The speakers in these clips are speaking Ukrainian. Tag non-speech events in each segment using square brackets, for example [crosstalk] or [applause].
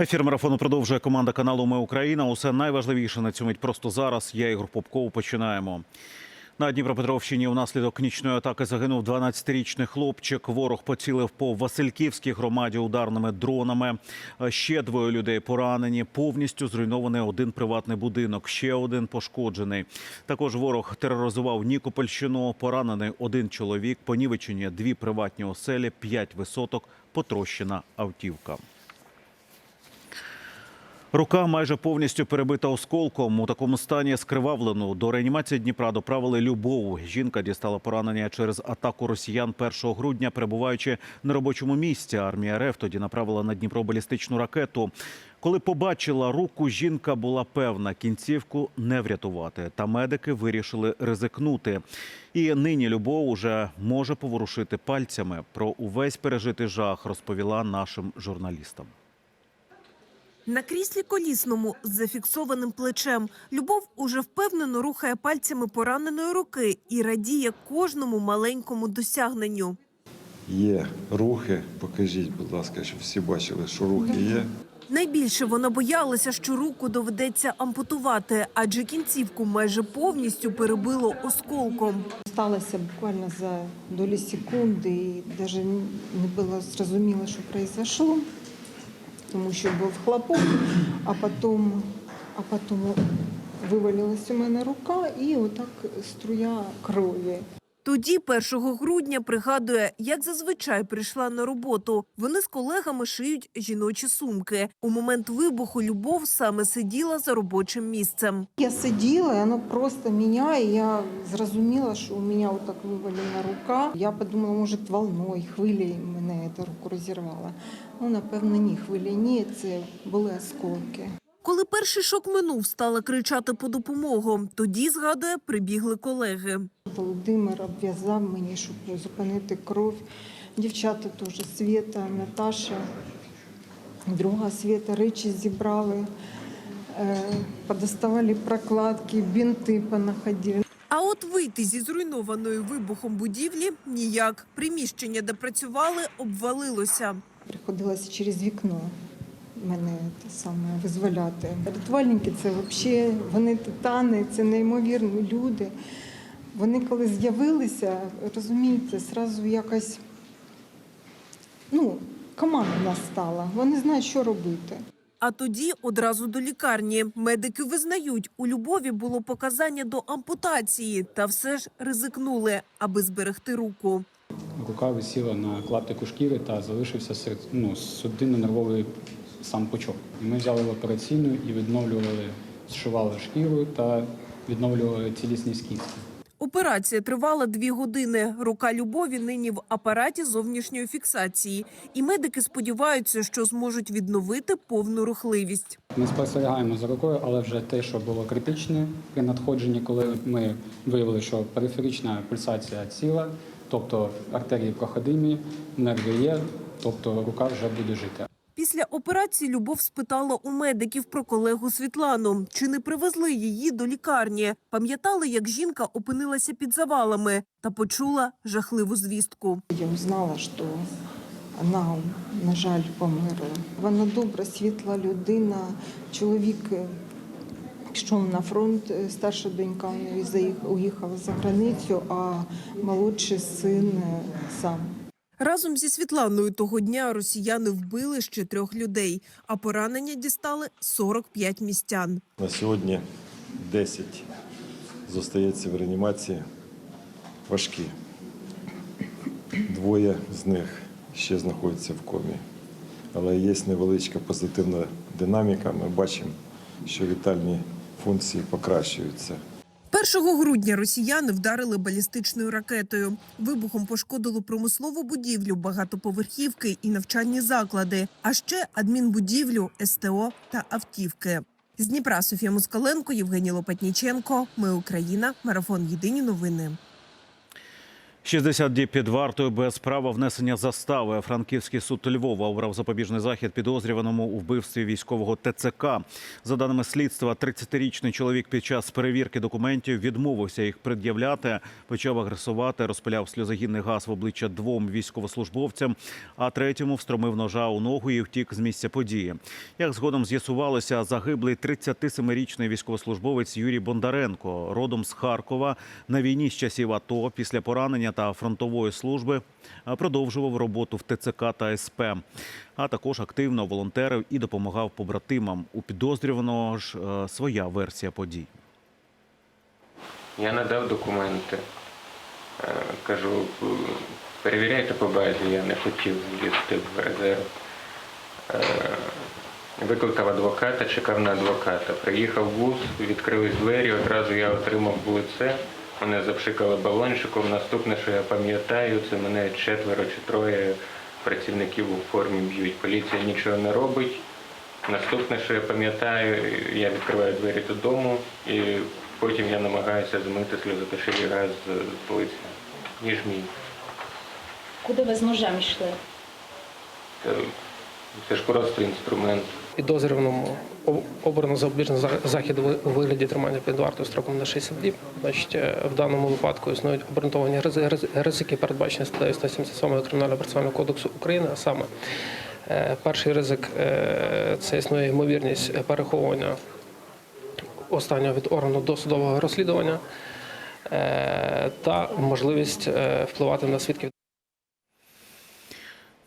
Ефір марафону продовжує команда каналу Ми Україна. Усе найважливіше на цю мить просто зараз. Я Ігор Попков. Починаємо. На Дніпропетровщині внаслідок нічної атаки загинув 12-річний хлопчик. Ворог поцілив по Васильківській громаді ударними дронами. Ще двоє людей поранені. Повністю зруйнований один приватний будинок. Ще один пошкоджений. Також ворог тероризував Нікопольщину. Поранений один чоловік. Понівечені дві приватні оселі, п'ять висоток, потрощена автівка. Рука майже повністю перебита осколком. У такому стані скривавлену. До реанімації Дніпра доправили Любов. Жінка дістала поранення через атаку росіян 1 грудня, перебуваючи на робочому місці. Армія РФ тоді направила на Дніпро балістичну ракету. Коли побачила руку, жінка була певна, кінцівку не врятувати. Та медики вирішили ризикнути. І нині Любов уже може поворушити пальцями. Про увесь пережитий жах розповіла нашим журналістам. На кріслі колісному з зафіксованим плечем Любов уже впевнено рухає пальцями пораненої руки і радіє кожному маленькому досягненню. Є рухи, покажіть, будь ласка, щоб всі бачили, що рухи є. Найбільше вона боялася, що руку доведеться ампутувати, адже кінцівку майже повністю перебило осколком. Сталося буквально за долі секунди, і навіть не було зрозуміло, що произошло, тому що був хлопок, а потім, а потім вивалилась у мене рука і отак струя крові. Тоді, 1 грудня, пригадує, як зазвичай прийшла на роботу. Вони з колегами шиють жіночі сумки. У момент вибуху Любов саме сиділа за робочим місцем. Я сиділа, і воно просто і я зрозуміла, що у мене отак вивалена рука. Я подумала, може, волною, хвилею мене ця руку розірвала. Ну, напевно, ні, хвилі ні, це були осколки. Коли перший шок минув, стала кричати по допомогу. Тоді, згадує, прибігли колеги. Володимир обв'язав мені, щоб зупинити кров. Дівчата теж Свєта, Наташа, друга Свєта речі зібрали, е, подоставали прокладки, бінти понаходили. А от вийти зі зруйнованої вибухом будівлі ніяк. Приміщення, де працювали, обвалилося. Приходилося через вікно мене те саме визволяти. Рятувальники це взагалі, вони титани, це неймовірні люди. Вони коли з'явилися, розумієте, зразу якось ну, команда стала. Вони знають, що робити. А тоді одразу до лікарні. Медики визнають, у Любові було показання до ампутації, та все ж ризикнули, аби зберегти руку. Рука висіла на клаптику шкіри та залишився серед ну, судинно-нервовий сам пучок. І ми взяли в операційну і відновлювали, зшивали шкіру та відновлювали цілісність кістки. Операція тривала дві години. Рука Любові нині в апараті зовнішньої фіксації. І медики сподіваються, що зможуть відновити повну рухливість. Ми спостерігаємо за рукою, але вже те, що було критичне при надходженні, коли ми виявили, що периферична пульсація ціла, тобто артерії проходимі, нерви є, тобто рука вже буде жити. Після операції Любов спитала у медиків про колегу Світлану, чи не привезли її до лікарні. Пам'ятали, як жінка опинилася під завалами та почула жахливу звістку. Я узнала, що вона, на жаль, померла. Вона добра, світла людина. Чоловік пішов на фронт, е, старша донька у неї уїхала за границю, а молодший син е, сам. Разом зі Світланою того дня росіяни вбили ще трьох людей, а поранення дістали 45 містян. На сьогодні 10 зостається в реанімації важкі. Двоє з них ще знаходяться в комі. Але є невеличка позитивна динаміка. Ми бачимо, що вітальні функції покращуються. 1 грудня росіяни вдарили балістичною ракетою. Вибухом пошкодило промислову будівлю, багатоповерхівки і навчальні заклади, а ще адмінбудівлю, СТО та автівки. З Дніпра Софія Москаленко, Євгеній Лопатніченко. Ми Україна. Марафон Єдині новини. 60 діб під вартою без права внесення застави. Франківський суд Львова обрав запобіжний захід підозрюваному у вбивстві військового ТЦК. За даними слідства, 30-річний чоловік під час перевірки документів відмовився їх пред'являти, почав агресувати, розпиляв сльозогінний газ в обличчя двом військовослужбовцям, а третьому встромив ножа у ногу і втік з місця події. Як згодом з'ясувалося, загиблий 37-річний військовослужбовець Юрій Бондаренко, родом з Харкова, на війні з часів АТО після поранення та фронтової служби продовжував роботу в ТЦК та СП, а також активно волонтерив і допомагав побратимам. У підозрюваного ж е, своя версія подій. Я надав документи. Е, Кажу, перевіряйте по базі, я не хотів їсти в резерв. Е, Викликав адвоката, чекав на адвоката. Приїхав вуз, відкрились двері, одразу я отримав в лице. Мене запшикали балончиком. Наступне, що я пам'ятаю, це мене четверо чи троє працівників у формі б'ють. Поліція нічого не робить. Наступне, що я пам'ятаю, я відкриваю двері додому і потім я намагаюся змити сльозоточивий газ з з лиця. Ніж мій. Куди ви з ножем йшли? Це, це ж просто інструмент. Підозрюваному обрано запобіжний захід у вигляді тримання під вартою строком на 60 діб. Значить, е, в даному випадку існують обґрунтовані ризи- ризи- ризики, передбачені статтею 177 Кримінального процесуального кодексу України. А саме е, перший ризик е, це існує ймовірність переховування останнього від органу досудового розслідування та можливість впливати на свідків.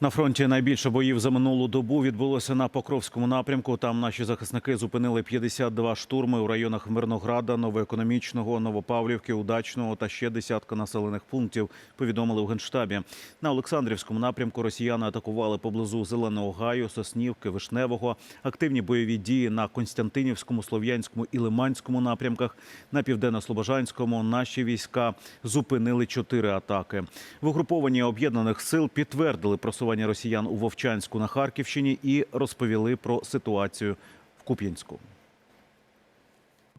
На фронті найбільше боїв за минулу добу відбулося на Покровському напрямку. Там наші захисники зупинили 52 штурми у районах Мирнограда, Новоекономічного, Новопавлівки, Удачного та ще десятка населених пунктів. Повідомили у генштабі. На Олександрівському напрямку росіяни атакували поблизу Зеленого Гаю, Соснівки, Вишневого. Активні бойові дії на Константинівському, Слов'янському і Лиманському напрямках. На південно-слобожанському наші війська зупинили чотири атаки. В угрупованні об'єднаних сил підтвердили просування росіян у Вовчанську на Харківщині і розповіли про ситуацію в Куп'янську.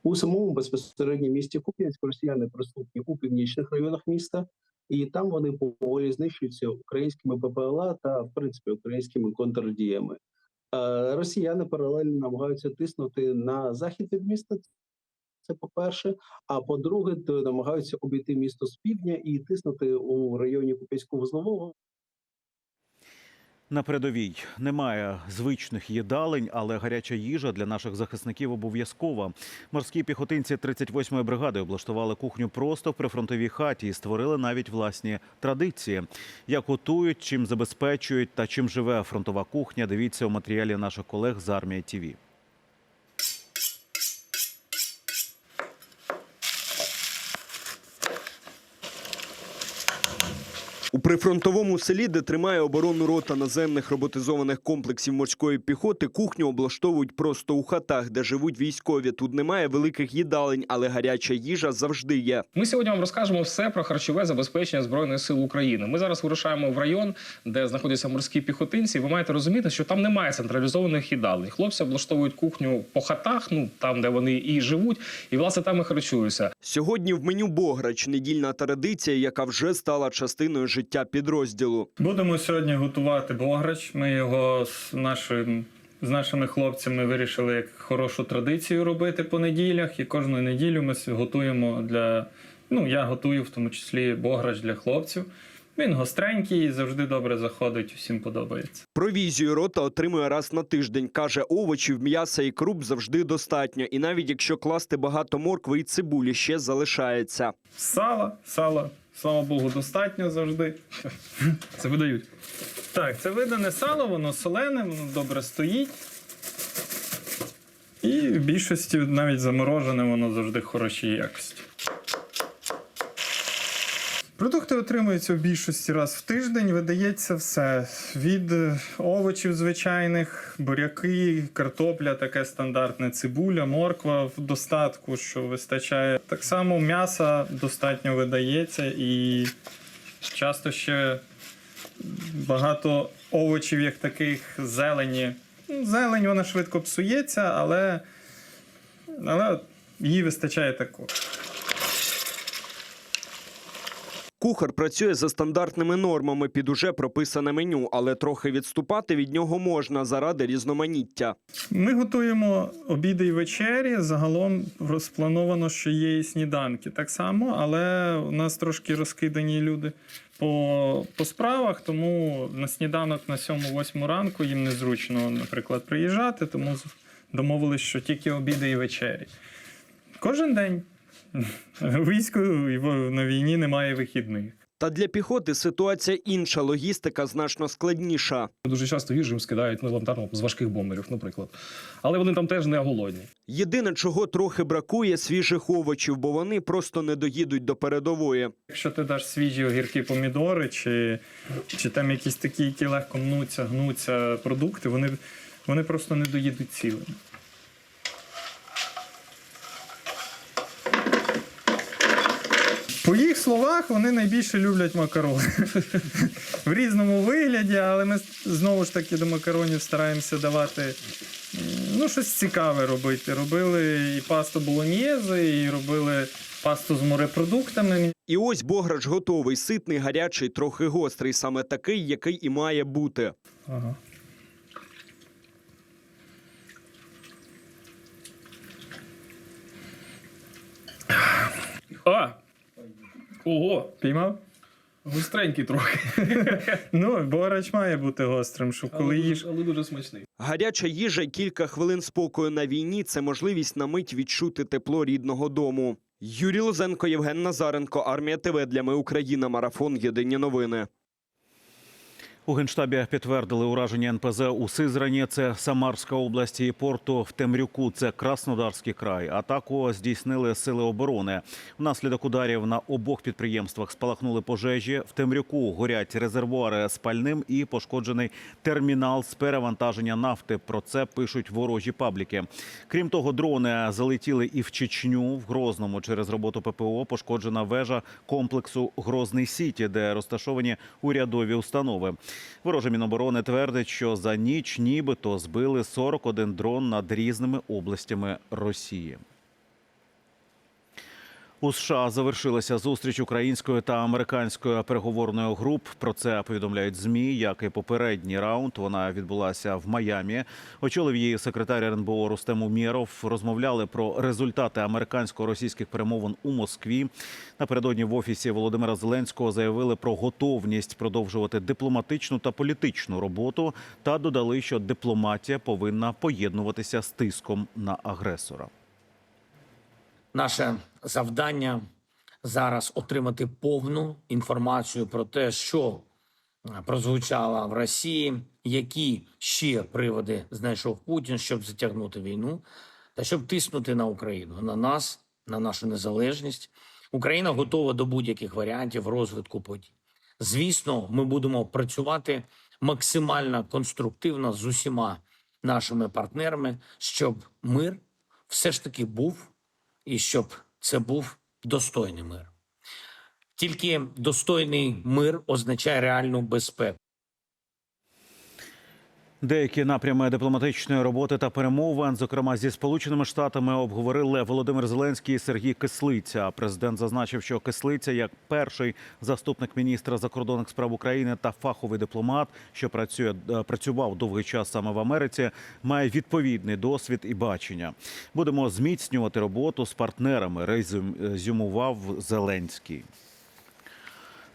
У самому безпосередньо місті Куп'янськ росіяни присутні у північних районах міста, і там вони поволі знищуються українськими ППЛА та, в принципі, українськими контрдіями. Е, Росіяни паралельно намагаються тиснути на захід від міста. Це по-перше. А по-друге, намагаються обійти місто з півдня і тиснути у районі Куп'янського вузлового. На передовій немає звичних їдалень, але гаряча їжа для наших захисників обов'язкова. Морські піхотинці 38-ї бригади облаштували кухню просто в прифронтовій хаті і створили навіть власні традиції. Як готують, чим забезпечують та чим живе фронтова кухня. Дивіться у матеріалі наших колег з армії ТІВІ. У прифронтовому селі, де тримає оборону рота наземних роботизованих комплексів морської піхоти, кухню облаштовують просто у хатах, де живуть військові. Тут немає великих їдалень, але гаряча їжа завжди є. Ми сьогодні вам розкажемо все про харчове забезпечення збройних сил України. Ми зараз вирушаємо в район, де знаходяться морські піхотинці. Ви маєте розуміти, що там немає централізованих їдалень. Хлопці облаштовують кухню по хатах, ну там, де вони і живуть, і власне там і харчуються. Сьогодні в меню Бограч недільна традиція, яка вже стала частиною життя підрозділу. Будемо сьогодні готувати бограч. Ми його з нашим. З нашими хлопцями вирішили як хорошу традицію робити по неділях, і кожну неділю ми готуємо для. Ну, я готую в тому числі бограч для хлопців. Він гостренький, завжди добре заходить, усім подобається. Провізію рота отримує раз на тиждень. Каже, овочів, м'яса і круп завжди достатньо. І навіть якщо класти багато моркви і цибулі, ще залишається. Сала, сала, слава Богу, достатньо завжди. Це видають. Так, це видане сало, воно солене, воно добре стоїть. І в більшості навіть заморожене, воно завжди хорошій якості. Продукти отримуються в більшості раз в тиждень. Видається все від е, овочів звичайних, буряки, картопля, таке стандартне, цибуля, морква в достатку, що вистачає. Так само м'яса достатньо видається і часто ще багато овочів, як таких, зелені. Ну, Зелень вона швидко псується, але, але її вистачає також. Кухар працює за стандартними нормами під уже прописане меню, але трохи відступати від нього можна заради різноманіття. Ми готуємо обіди і вечері. Загалом розплановано, що є і сніданки так само, але у нас трошки розкидані люди по, по справах, тому на сніданок на 7-8 ранку їм незручно, наприклад, приїжджати, тому домовились, що тільки обіди і вечері. Кожен день. [laughs] Війську на війні немає вихідних. Та для піхоти ситуація інша, логістика значно складніша. Дуже часто їжу їм скидають ну, елементарно з важких бомберів, наприклад. Але вони там теж не голодні. Єдине, чого трохи бракує свіжих овочів, бо вони просто не доїдуть до передової. Якщо ти даш свіжі огірки, помідори, чи, чи там якісь такі, які легко мнуться, гнуться продукти, вони, вони просто не доїдуть цілими. По їх словах, вони найбільше люблять макарони. В різному вигляді, але ми знову ж таки до макаронів стараємося давати ну, щось цікаве робити. Робили і пасту болоньєзе, і робили пасту з морепродуктами. І ось бограч готовий, ситний, гарячий, трохи гострий, саме такий, який і має бути. Ага. А! Ого! Піймав? Густренький трохи. [laughs] Ну, борач має бути гострим, щоб коли їж. але дуже смачний. Гаряча їжа кілька хвилин спокою на війні це можливість на мить відчути тепло рідного дому. Юрій Лозенко, Євген Назаренко, Армія ТВ для Ми Україна. Марафон. Єдині новини. У генштабі підтвердили ураження НПЗ у Сизрані. Це Самарська область і порту в Темрюку. Це Краснодарський край. Атаку здійснили сили оборони. Внаслідок ударів на обох підприємствах спалахнули пожежі. В Темрюку горять резервуари з пальним і пошкоджений термінал з перевантаження нафти. Про це пишуть ворожі пабліки. Крім того, дрони залетіли і в Чечню. В Грозному через роботу ППО пошкоджена вежа комплексу Грозний Сіті, де розташовані урядові установи. Вороже Міноборони твердить, що за ніч нібито збили 41 дрон над різними областями Росії. У США завершилася зустріч української та американської переговорної груп. Про це повідомляють змі. Як і попередній раунд, вона відбулася в Майамі. Очолив її секретар РНБО Рустем Умєров. Розмовляли про результати американсько-російських перемовин у Москві. Напередодні в офісі Володимира Зеленського заявили про готовність продовжувати дипломатичну та політичну роботу та додали, що дипломатія повинна поєднуватися з тиском на агресора. Наше завдання зараз отримати повну інформацію про те, що е, прозвучало в Росії, які ще приводи знайшов Путін, щоб затягнути війну та щоб тиснути на Україну, на нас, на нашу незалежність. Україна готова до будь-яких варіантів розвитку подій. Звісно, ми будемо працювати максимально конструктивно з усіма нашими партнерами, щоб мир все ж таки був і щоб це був достойний мир. Тільки достойний мир означає реальну безпеку. Деякі напрями дипломатичної роботи та перемовин, зокрема зі сполученими штатами, обговорили Володимир Зеленський і Сергій Кислиця. Президент зазначив, що Кислиця, як перший заступник міністра закордонних справ України та фаховий дипломат, що працює е, працював довгий час саме в Америці, має відповідний досвід і бачення. Будемо зміцнювати роботу з партнерами. резюмував Зеленський.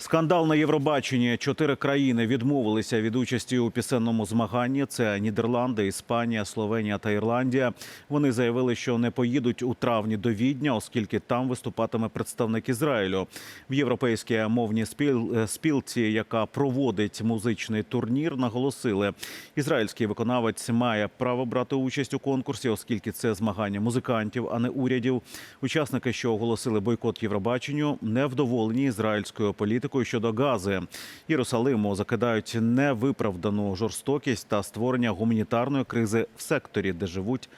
Скандал на Євробаченні. Чотири країни відмовилися від участі у пісенному змаганні. Це Нідерланди, Іспанія, Словенія та Ірландія. Вони заявили, що не поїдуть у травні до Відня, оскільки там виступатиме представник Ізраїлю. В європейській мовній е, спілці, яка проводить музичний турнір, наголосили, ізраїльський виконавець має право брати участь у конкурсі, оскільки це змагання музикантів, а не урядів. Учасники, що оголосили бойкот Євробаченню, невдоволені ізраїльською політикою щодо Гази. Єрусалиму закидають невиправдану жорстокість та створення гуманітарної кризи в секторі, де живуть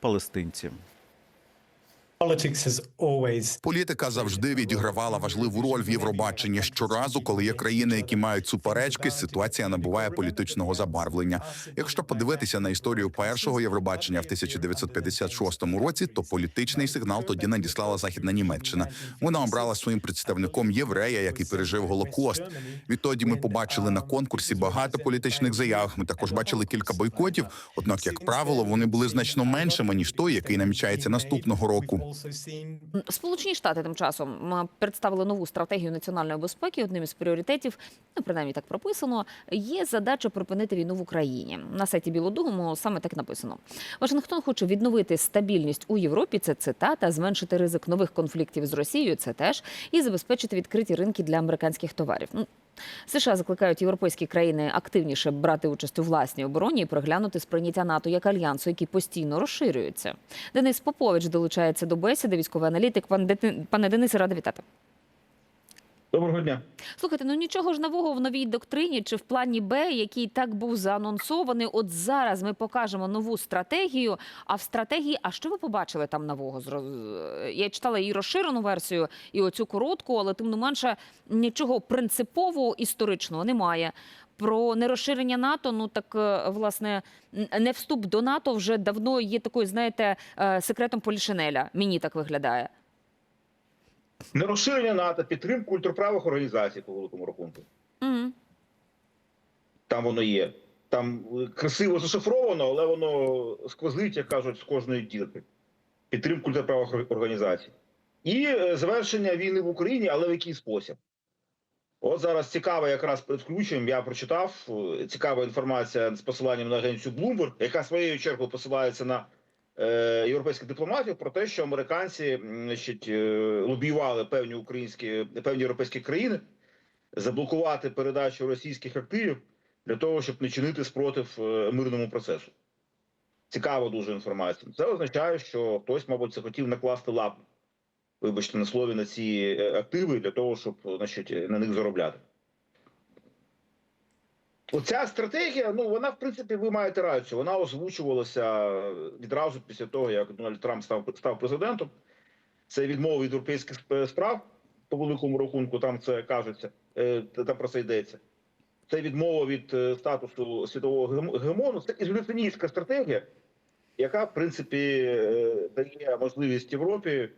палестинці. Політика завжди відігравала важливу роль в Євробаченні. Щоразу, коли є країни, які мають суперечки, ситуація набуває політичного забарвлення. Якщо подивитися на історію першого Євробачення в 1956 році, то політичний сигнал тоді надіслала Західна Німеччина. Вона обрала своїм представником єврея, який пережив голокост. Відтоді ми побачили на конкурсі багато політичних заяв. Ми також бачили кілька бойкотів. Однак, як правило, вони були значно меншими ніж той, який намічається наступного року. Сполучені Штати тим часом представили нову стратегію національної безпеки. Одним із пріоритетів, ну принаймні так прописано, є задача припинити війну в Україні. На сайті Білодому саме так написано. Вашингтон хоче відновити стабільність у Європі. Це цитата, зменшити ризик нових конфліктів з Росією. Це теж і забезпечити відкриті ринки для американських товарів. США закликають європейські країни активніше брати участь у власній обороні і проглянути сприйняття НАТО як альянсу, який постійно розширюється. Денис Попович долучається до бесіди, військовий аналітик. Пан Дети- Пане Денисе, рада вітати. Доброго дня. Слухайте, ну нічого ж нового в новій доктрині чи в плані Б, який так був заанонсований. От зараз ми покажемо нову стратегію. А в стратегії, а що ви побачили там нового? Я читала і розширену версію, і оцю коротку, але тим не менше нічого принципового історичного немає. Про нерозширення НАТО, ну так е, власне не вступ до НАТО вже давно є такою, знаєте, е, секретом Полішинеля. Мені так виглядає. Нерозширення НАТО, підтримку ультраправих організацій по великому рахунку. Угу. Там воно є. Там е, красиво зашифровано, але воно сквозить, як кажуть, з кожної дірки. Підтримку ультраправих організацій. І завершення війни в Україні, але в який спосіб. От зараз цікаво, якраз перед включенням я прочитав е, цікава інформація з посиланням на агенцію Bloomberg, яка своєю чергою посилається на е, європейських дипломатів про те, що американці значить, е, лобіювали певні українські певні європейські країни заблокувати передачу російських активів для того, щоб не чинити спротив е, мирному процесу. Цікава дуже інформація. Це означає, що хтось, мабуть, захотів накласти лапу, вибачте на слові, на ці е, активи для того, щоб значить, на них заробляти. Оця стратегія, ну вона в принципі, ви маєте рацію. Вона озвучувалася відразу після того, як Дональд Трамп став став президентом. Це відмова від європейських справ по великому рахунку. Там це кажеться, е, та про це йдеться. Це відмова від е, статусу світового гем- гемону. Це ізоляціоністська стратегія, яка в принципі е, дає можливість Європі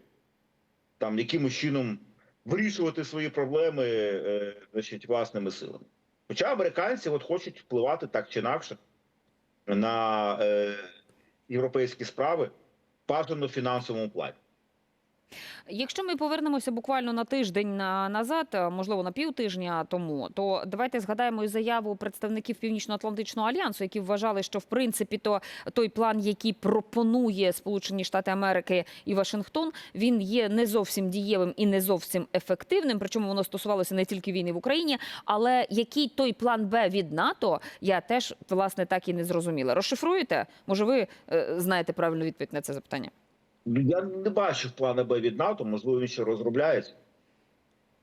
там якимось чином вирішувати свої проблеми е, значить, власними силами. Хоча американці от хочуть впливати так чи інакше на е, європейські справи, бажано в фінансовому плані. Якщо ми повернемося буквально на тиждень на- назад, можливо на півтижня тому, то давайте згадаємо і заяву представників Північно-Атлантичного альянсу, які вважали, що в принципі то той план, який пропонує Сполучені Штати Америки і Вашингтон, він є не зовсім дієвим і не зовсім ефективним. Причому воно стосувалося не тільки війни в Україні, але який той план Б від НАТО, я теж власне так і не зрозуміла. Розшифруєте? Може, ви е, знаєте правильну відповідь на це запитання? Я не бачив плана Б від НАТО, можливо, він ще розробляється.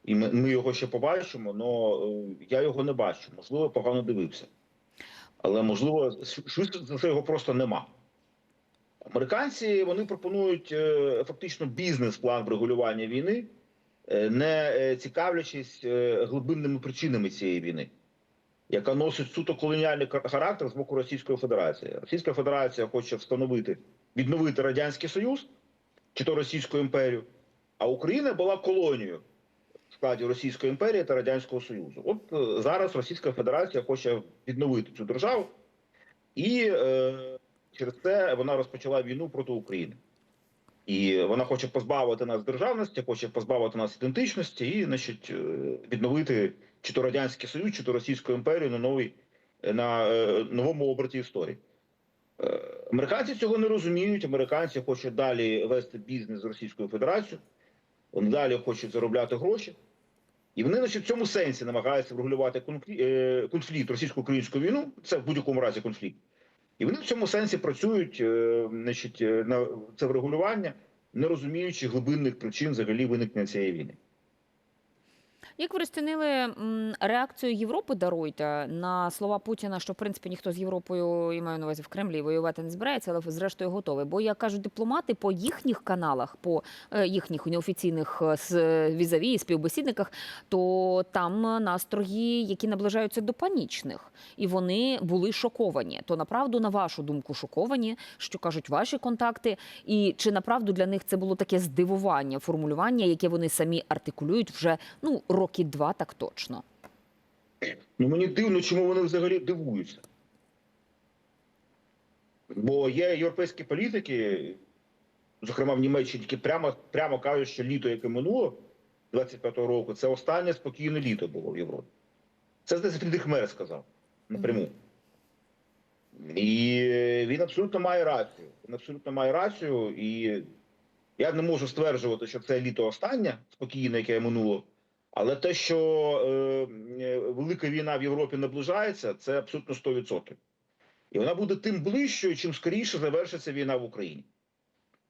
І ми, ми його ще побачимо, але я його не бачу. Можливо, погано дивився. Але можливо, швидше за це його просто нема. Американці вони пропонують е, фактично бізнес-план врегулювання війни, е, не е, цікавлячись глибинними причинами цієї війни, яка носить суто колоніальний характер з боку Російської Федерації. Російська Федерація хоче встановити, відновити Радянський Союз чи то Російську імперію, а Україна була колонією в складі Російської імперії та Радянського Союзу. От е, зараз Російська Федерація хоче відновити цю державу, і е, через це вона розпочала війну проти України. І вона хоче позбавити нас державності, хоче позбавити нас ідентичності і, значить, е, відновити чи то Радянський Союз, чи то Російську імперію на новій на е, новому оберті історії. Е, Американці цього не розуміють. Американці хочуть далі вести бізнес з Російською Федерацією. Вони далі хочуть заробляти гроші. І вони значить, в цьому сенсі намагаються врегулювати конфлікт, конфлікт російсько-українську війну. Це в будь-якому разі конфлікт. І вони в цьому сенсі працюють е, значить, е, на це врегулювання, не розуміючи глибинних причин взагалі виникнення цієї війни. Як ви розцінили реакцію Європи, даруйте, на слова Путіна, що в принципі ніхто з Європою, і маю на увазі в Кремлі, воювати не збирається, але зрештою готовий. Бо як кажуть дипломати по їхніх каналах, по е, їхніх неофіційних е, візаві, співбесідниках, то там настрої, які наближаються до панічних, і вони були шоковані. То направду, на вашу думку, шоковані, що кажуть ваші контакти, і чи направду для них це було таке здивування, формулювання, яке вони самі артикулюють вже ну роки два, так точно. Ну мені дивно, чому вони взагалі дивуються. Бо є європейські політики, зокрема в Німеччині, які прямо, прямо кажуть, що літо, яке минуло 25-го року, це останнє спокійне літо було в Європі. Це здається, Фрідрих Мер сказав напряму. І він абсолютно має рацію. Він абсолютно має рацію, і я не можу стверджувати, що це літо останнє спокійне, яке минуло. Але те, що е, е, велика війна в Європі наближається, це абсолютно 100%. І вона буде тим ближчою, чим скоріше завершиться війна в Україні.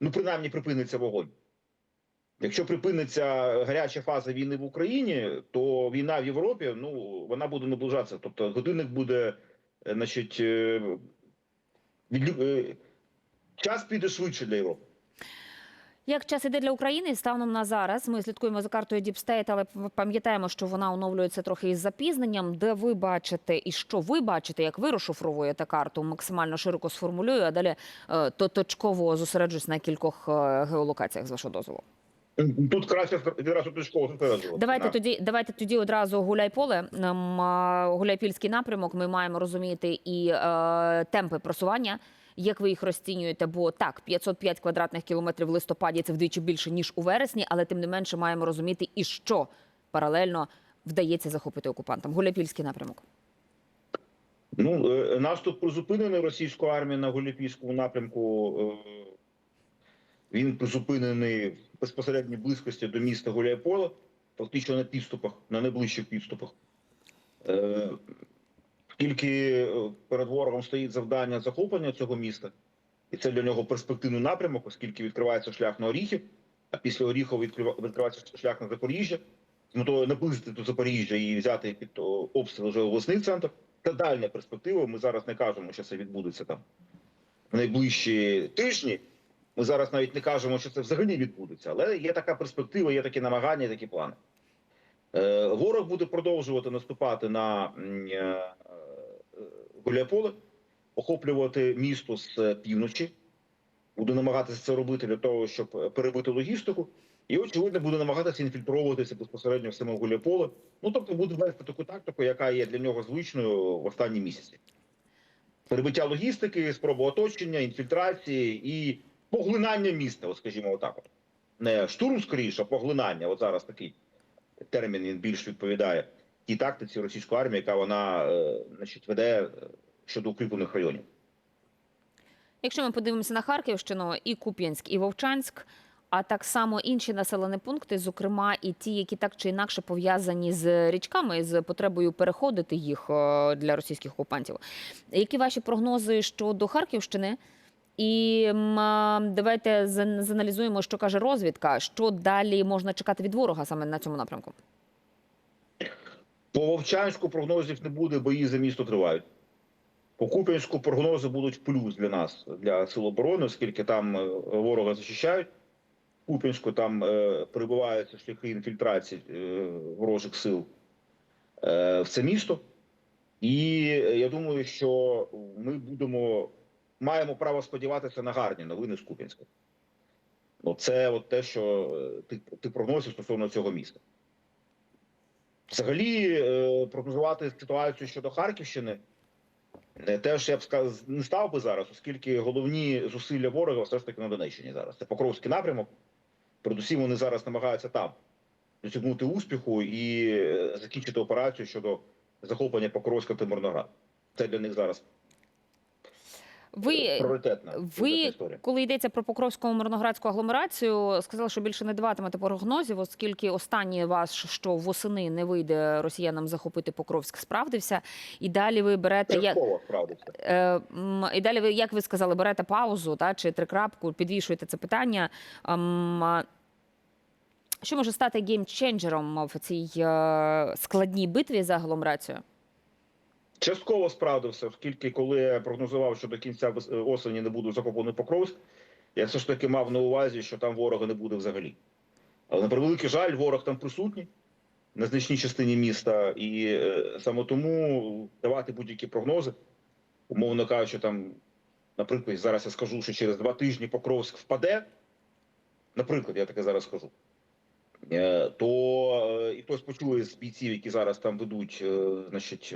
Ну, принаймні, припиниться вогонь. Якщо припиниться гаряча фаза війни в Україні, то війна в Європі ну, вона буде наближатися. Тобто годинник буде, е, значить, е, е, час піде швидше для Європи. Як час іде для України станом на зараз? Ми слідкуємо за картою State, але пам'ятаємо, що вона оновлюється трохи із запізненням. Де ви бачите і що ви бачите, як ви розшифровуєте карту? Максимально широко сформулюю, а далі е, то точково зосереджусь на кількох е, геолокаціях з вашого дозволу. Тут краще відразу точково зосереджувати. Давайте На- тоді, давайте тоді одразу гуляйполе. Ем, а, Гуляйпільський напрямок. Ми маємо розуміти і е, темпи просування. Як ви їх розцінюєте? Бо так, 505 квадратних кілометрів в листопаді це вдвічі більше ніж у вересні, але тим не менше маємо розуміти і що паралельно вдається захопити окупантам. Гуляйпільський напрямок. Ну, е, наступ призупинений російської армії на Голіпійському напрямку. е, Він призупинений в безпосередній близькості до міста Гуляйполе, фактично на підступах, на найближчих підступах. Е, Тільки е, перед ворогом стоїть завдання захоплення цього міста, і це для нього перспективний напрямок, оскільки відкривається шлях на Оріхів, а після Оріхова відкрива- відкривається шлях на Запоріжжя, з метою наблизити до Запоріжжя і взяти під обстріл вже обласний центр. Це дальня перспектива. Ми зараз не кажемо, що це відбудеться там в найближчі тижні. Ми зараз навіть не кажемо, що це взагалі відбудеться, але є така перспектива, є такі намагання, такі плани. Е, ворог буде продовжувати наступати на м, е, е, Гуляйполе, охоплювати місто з півночі, буде намагатися це робити для того, щоб перебити логістику. І очевидно буде намагатися інфільтровуватися безпосередньо в саме Гуляйполе. Ну тобто буде вести таку тактику, яка є для нього звичною в останні місяці. Перебиття логістики, спроба оточення, інфільтрації і поглинання міста, от скажімо, отак. От. Не штурм скоріше, а поглинання. От зараз такий термін він більш відповідає тій тактиці російської армії, яка вона е, значить, веде е, щодо укріплених районів. Якщо ми подивимося на Харківщину, і Куп'янськ, і Вовчанськ, а так само інші населені пункти, зокрема і ті, які так чи інакше пов'язані з річками, з потребою переходити їх е, для російських окупантів. Які ваші прогнози щодо Харківщини? І давайте заналізуємо, що каже розвідка, що далі можна чекати від ворога саме на цьому напрямку. По Вовчанську прогнозів не буде, бої за місто тривають. По Куп'янську прогнози будуть плюс для нас, для сил оборони, оскільки там е, ворога захищають. Куп'янську там е, перебуваються шляхи інфільтрації е, ворожих сил е, в це місто. І я думаю, що ми будемо маємо право сподіватися на гарні новини з Куп'янська. Ну, це от те, що е, ти, ти прогнозив стосовно цього міста. Взагалі, е, прогнозувати ситуацію щодо Харківщини е, теж я б сказ... не став би зараз, оскільки головні зусилля ворога все ж таки на Донеччині зараз. Це Покровський напрямок. Передусім вони зараз намагаються там досягнути успіху і е, закінчити операцію щодо захоплення Покровська та Мирноград. Це для них зараз Ви Ви, коли йдеться про Покровську мирноградську агломерацію, сказали, що більше не даватимете прогнозів, оскільки останній ваш, що восени не вийде росіянам захопити Покровськ, справдився. І далі ви берете як е, і далі ви, як ви сказали, берете паузу та чи трикрапку, підвішуєте це питання. Ем, Що може стати геймченджером в цій е, складній битві за агломерацію? Частково справдився, оскільки коли я прогнозував, що до кінця осені не буде захоплений Покровськ, я все ж таки мав на увазі, що там ворога не буде взагалі. Але на превеликий жаль, ворог там присутній на значній частині міста, і е, саме тому давати будь-які прогнози, умовно кажучи, там, наприклад, зараз я скажу, що через два тижні Покровськ впаде. Наприклад, я таке зараз скажу. Е, то е, і хтось почує з бійців, які зараз там ведуть е, значить,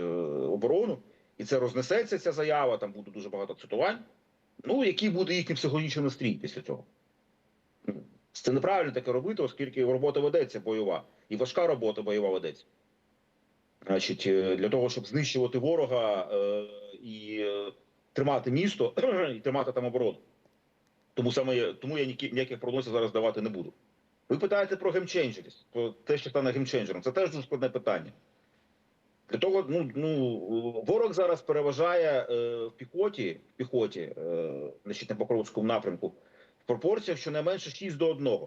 оборону, і це рознесеться ця заява, там буде дуже багато цитувань. Ну, який буде їхній психологічний настрій після цього? Ну, Це неправильно таке робити, оскільки робота ведеться бойова, і важка робота бойова ведеться. Значить, для того, щоб знищувати ворога і тримати місто, [clears throat] і тримати там оборону. Тому саме тому я ніяких прогнозів зараз давати не буду. Ви питаєте про геймченджерість, про те, що стане геймченджером. Це теж дуже складне питання. Для того, ну, ну ворог зараз переважає е, в піхоті, в піхоті, е, значить, на Покровському напрямку, в пропорціях щонайменше 6 до 1.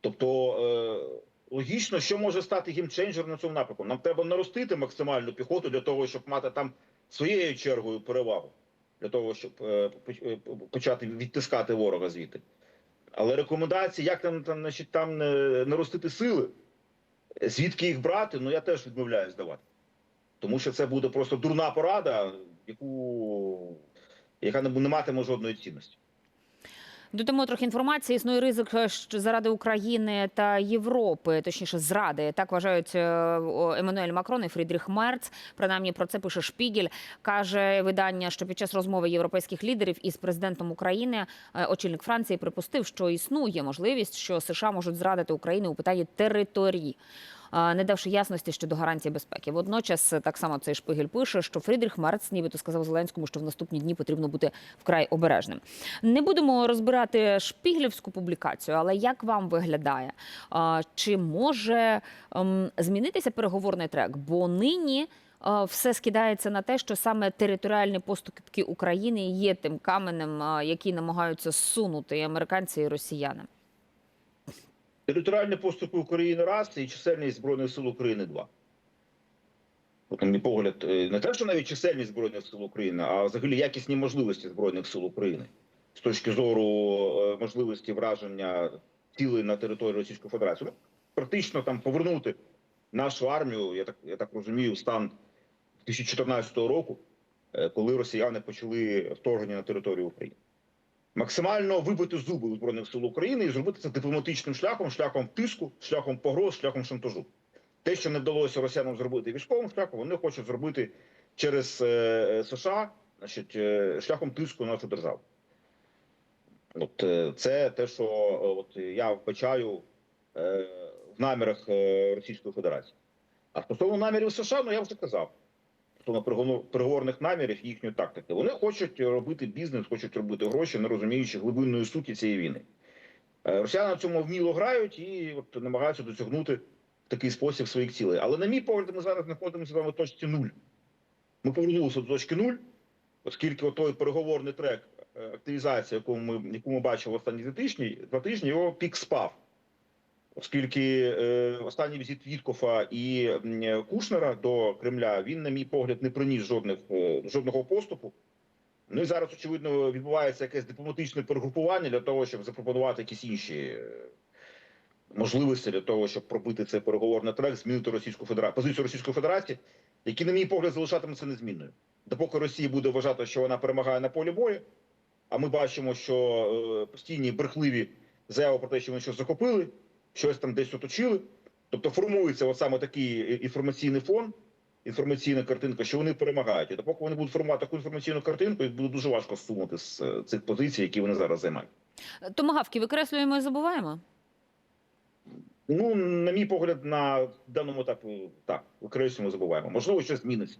Тобто, е, логічно, що може стати геймченджером на цьому напрямку. Нам треба наростити максимальну піхоту для того, щоб мати там своєю чергою перевагу, для того, щоб е, е, почати відтискати ворога звідти. Але рекомендації, як там, там, значить, там не, наростити сили, звідки їх брати, ну я теж відмовляюсь давати. Тому що це буде просто дурна порада, яку, яка не матиме жодної цінності. Додамо трохи інформації. Існує ризик е, що заради України та Європи, точніше, зради. Так вважають е, Еммануель Макрон і Фрідріх Мерц. Принаймні про це пише Шпігель. Каже видання, що під час розмови європейських лідерів із президентом України е, очільник Франції припустив, що існує можливість, що США можуть зрадити Україну у питанні території. Не давши ясності щодо гарантії безпеки, водночас е, так само цей шпигель пише, що Фрідріх Мерц нібито сказав Зеленському, що в наступні дні потрібно бути вкрай обережним. Не будемо розбирати шпіглівську публікацію, але як вам виглядає? Чи може ем, змінитися переговорний трек? Бо нині е, все скидається на те, що саме територіальні поступки України є тим каменем, е, який намагаються зсунути і американці і росіяни. Територіальні поступи України раз і чисельність Збройних сил України два. От, на мій погляд, е, не те, що навіть чисельність Збройних сил України, а взагалі якісні можливості Збройних сил України з точки зору е, можливості враження цілей на території Російської Федерації. Ну, практично там повернути нашу армію, я так, я так розумію, стан 2014 року, е, коли росіяни почали вторгнення на територію України. Максимально вибити зуби збройних сил України і зробити це дипломатичним шляхом, шляхом тиску, шляхом погроз, шляхом шантажу. Те, що не вдалося росіянам зробити військовим шляхом, вони хочуть зробити через е, США, значить, е, шляхом тиску на нашу державу. От е, це те, що е, от я вбачаю е, в намірах е, Російської Федерації. А стосовно намірів США, ну я вже казав. Переговор- переговорних намірів і їхньої тактики. Вони хочуть робити бізнес, хочуть робити гроші, не розуміючи глибинної суті цієї війни. Е, Росіяни на цьому вміло грають і от намагаються досягнути в такий спосіб своїх цілей. Але, на мій погляд, ми зараз знаходимося в точці нуль. Ми повернулися до точки нуль, оскільки той переговорний трек е, активізація, яку ми, яку ми бачили останні два тижні, його пік спав. Оскільки е, останній візит Віткофа і Кушнера до Кремля він, на мій погляд, не приніс жодних е, жодного поступу. Ну і зараз, очевидно, відбувається якесь дипломатичне перегрупування для того, щоб запропонувати якісь інші е, можливості для того, щоб пробити цей переговорний трек, змінити Російську Федерацію, позицію Російської Федерації, які, на мій погляд, залишатимуться незмінною. Допоки Росія буде вважати, що вона перемагає на полі бою, а ми бачимо, що е, постійні брехливі заяви про те, що вони щось захопили, щось там десь оточили. Тобто формується от саме такий інформаційний фон, інформаційна картинка, що вони перемагають. І допоки вони будуть формувати таку інформаційну картинку, їх буде дуже важко зсунути з е, цих позицій, які вони зараз займають. Томагавки викреслюємо і забуваємо. Ну, на мій погляд, на даному етапі так, використовуємо, забуваємо. Можливо, щось зміниться.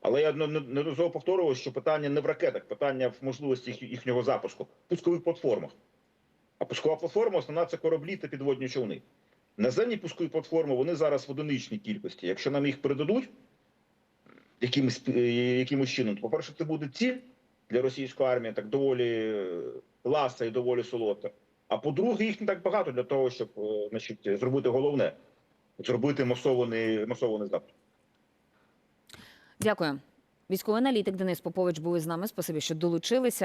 Але я не- не- неодноразово повторював, що питання не в ракетах, питання в можливості їхнього запуску, пускових платформах. А пускова платформа основна це кораблі та підводні човни. Наземні пускові платформи вони зараз в одиничній кількості. Якщо нам їх передадуть якимось, е, якимось чином, то, по-перше, це буде ціль для російської армії, так доволі е, ласа і доволі солодка. А по-друге, їх не так багато для того, щоб е, значить, зробити головне зробити масований масований запит. Дякую. Військовий аналітик Денис Попович був із нами. Спасибі, що долучилися.